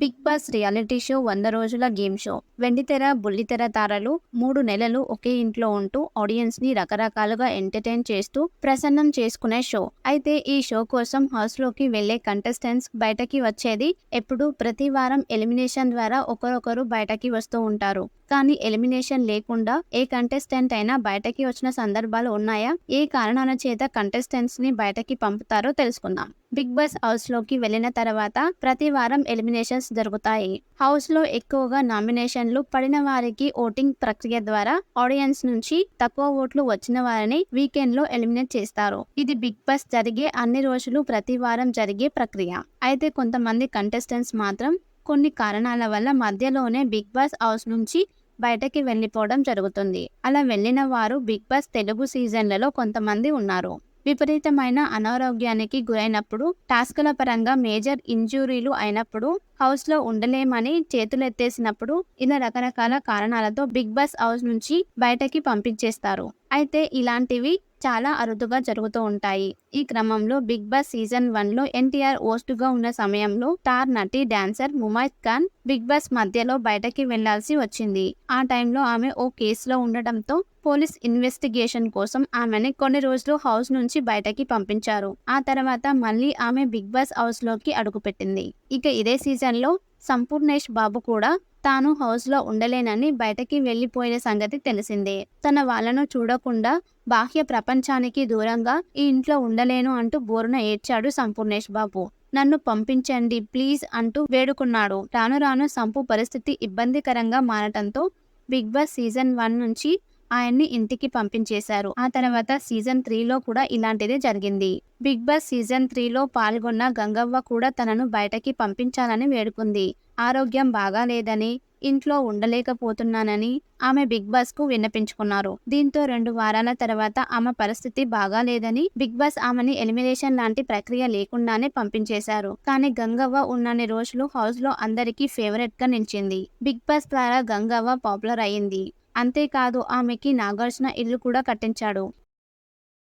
Big boss reality show వంద రోజుల game show. వెండితెర బుల్లితెర తారలు మూడు నెలలు ఒకే ఇంట్లో ఉంటూ ఆడియన్స్ని రకరకాలుగా ఎంటర్టైన్ చేస్తూ ప్రసన్నం చేసుకునే షో. అయితే ఈ షో కోసం హౌస్లోకి వెళ్ళే కంటెస్టెంట్స్ బయటకి వచ్చేది ఎప్పుడు ప్రతి వారం ఎలిమినేషన్ ద్వారా ఒకరొకరు బయటకి వస్తూ ఉంటారు. కానీ ఎలిమినేషన్ లేకుండా ఏ కంటెస్టెంట్ అయినా బయటకి వచ్చిన సందర్భాలు ఉన్నాయా? ఏ కారణాల చేత కంటెస్టెంట్స్ని బయటకి పంపుతారో తెలుసుకుందాం. బిగ్ బాస్ హౌస్లోకి వెళ్ళిన తర్వాత ప్రతి వారం ఎలిమినేషన్స్ జరుగుతాయి. హౌస్లో ఎక్కువగా నామినేషన్లు పడిన వారికి ఓటింగ్ ప్రక్రియ ద్వారా ఆడియన్స్ నుంచి తక్కువ ఓట్లు వచ్చిన వారిని వీకెండ్లో ఎలిమినేట్ చేస్తారు. ఇది బిగ్ బాస్ జరిగే అన్ని రోజులు ప్రతి వారం జరిగే ప్రక్రియ. అయితే కొంతమంది కంటెస్టెంట్స్ మాత్రం కొన్ని కారణాల వల్ల మధ్యలోనే బిగ్ బాస్ హౌస్ నుంచి బయటకి వెళ్ళిపోవడం జరుగుతుంది. అలా వెళ్ళిన వారు బిగ్ బాస్ తెలుగు సీజన్లలో కొంతమంది ఉన్నారు. విపరీతమైన అనారోగ్యానికి గురైనప్పుడు టాస్కుల పరంగా మేజర్ ఇంజురీలు అయినప్పుడు హౌస్లో ఉండలేమని చేతులెత్తేసినప్పుడు ఇలా రకరకాల కారణాలతో బిగ్ బాస్ హౌస్ నుంచి బయటకి పంపించేస్తారు. అయితే ఇలాంటివి చాలా అరుదుగా జరుగుతూ ఉంటాయి. ఈ క్రమంలో బిగ్ బాస్ సీజన్ వన్లో ఎన్టీఆర్ హోస్ట్గా ఉన్న సమయంలో స్టార్ నటి dancer Mumaith Khan Big Boss మధ్యలో బయటకి వెళ్ళాల్సి వచ్చింది. ఆ టైంలో ఆమె ఓ కేసులో ఉండటంతో పోలీస్ ఇన్వెస్టిగేషన్ కోసం ఆమెని కొన్ని రోజులు హౌస్ నుంచి బయటకి పంపించారు. ఆ తర్వాత మళ్ళీ ఆమె బిగ్ బాస్ హౌస్లోకి అడుగుపెట్టింది. ఇక ఇదే సీజన్లో సంపూర్ణేష్ బాబు కూడా తాను హౌస్లో ఉండలేనని బయటకి వెళ్ళిపోయిన సంగతి తెలిసిందే. తన వాళ్ళను చూడకుండా బాహ్య ప్రపంచానికి దూరంగా ఈ ఇంట్లో ఉండలేను అంటూ బోరున ఏడ్చాడు సంపూర్ణేష్ బాబు. నన్ను పంపించండి ప్లీజ్ అంటూ వేడుకున్నాడు. రాను రాను సంపు పరిస్థితి ఇబ్బందికరంగా మారటంతో బిగ్ బాస్ సీజన్ వన్ నుంచి ఆయన్ని ఇంటికి పంపించేశారు. ఆ తర్వాత సీజన్ త్రీలో కూడా ఇలాంటిదే జరిగింది. బిగ్ బాస్ సీజన్ త్రీలో పాల్గొన్న గంగవ్వ కూడా తనను బయటకి పంపించాలని వేడుకుంది. ఆరోగ్యం బాగాలేదని ఇంట్లో ఉండలేకపోతున్నానని ఆమె బిగ్ బాస్కు విన్నపించుకున్నారు. దీంతో రెండు వారాల తర్వాత ఆమె పరిస్థితి బాగాలేదని బిగ్ బాస్ ఆమెని ఎలిమినేషన్ లాంటి ప్రక్రియ లేకుండానే పంపించేశారు. కానీ గంగవ్వ ఉన్నన్ని రోజులు హౌస్లో అందరికీ ఫేవరెట్గా నిలిచింది. బిగ్ బాస్ ద్వారా గంగవ్వ పాపులర్ అయింది. అంతేకాదు ఆమెకి నాగార్జున ఇల్లు కూడా కట్టించాడు.